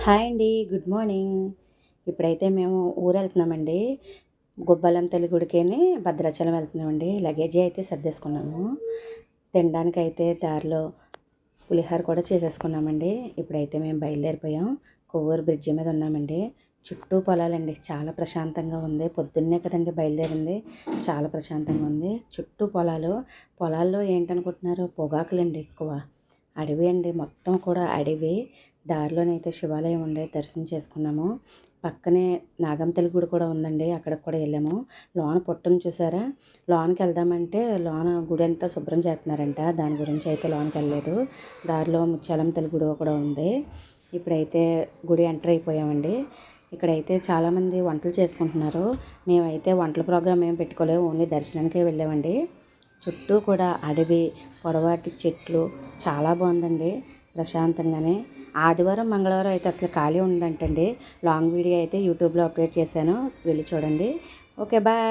Hi అండి good morning. ఇప్పుడైతే మేము ఊరు వెళ్తున్నామండి గుబ్బలం తల్లి భద్రాచలం వెళ్తున్నామండి. లగేజీ అయితే సర్దేసుకున్నాము. తినడానికి అయితే దారిలో పులిహోర కూడా చేసేసుకున్నామండి. ఇప్పుడైతే మేము బయలుదేరిపోయాం. కొవ్వూరు బ్రిడ్జి మీద ఉన్నామండి. చుట్టూ పొలాలండి. చాలా ప్రశాంతంగా ఉంది. పొద్దున్నే కదండి బయలుదేరింది. చాలా ప్రశాంతంగా ఉంది. చుట్టూ పొలాలు. పొలాల్లో ఏంటనుకుంటున్నారు? పొగాకులండి ఎక్కువ. అడవి అండి. మొత్తం కూడా అడవి. దారిలోనైతే శివాలయం ఉండే. దర్శనం చేసుకున్నాము. పక్కనే నాగంతల్లి గుడి కూడా ఉందండి. అక్కడికి కూడా వెళ్ళాము. లోన పుట్టను చూసారా? లోనకి వెళ్దామంటే లోన గుడి అంతా శుభ్రం చేస్తున్నారంట. దాని గురించి అయితే లోనకి వెళ్ళలేదు. దారిలో ముత్యాలం తల్లి గుడి కూడా ఉంది. ఇప్పుడైతే గుడి ఎంటర్ అయిపోయామండి. ఇక్కడైతే చాలామంది వంటలు చేసుకుంటున్నారు. మేమైతే వంటల ప్రోగ్రామ్ ఏం పెట్టుకోలేము ఓన్లీ దర్శనానికే వెళ్ళామండి. చుట్టూ కూడా అడవి పొడవాటి చెట్లు. చాలా బాగుందండి. ప్రశాంతంగానే. ఆదివారం మంగళవారం అయితే అసలు ఖాళీ ఉందంటండి లాంగ్ వీడియో అయితే యూట్యూబ్లో అప్లోడ్ చేశాను. వెళ్ళి చూడండి. Okay bye.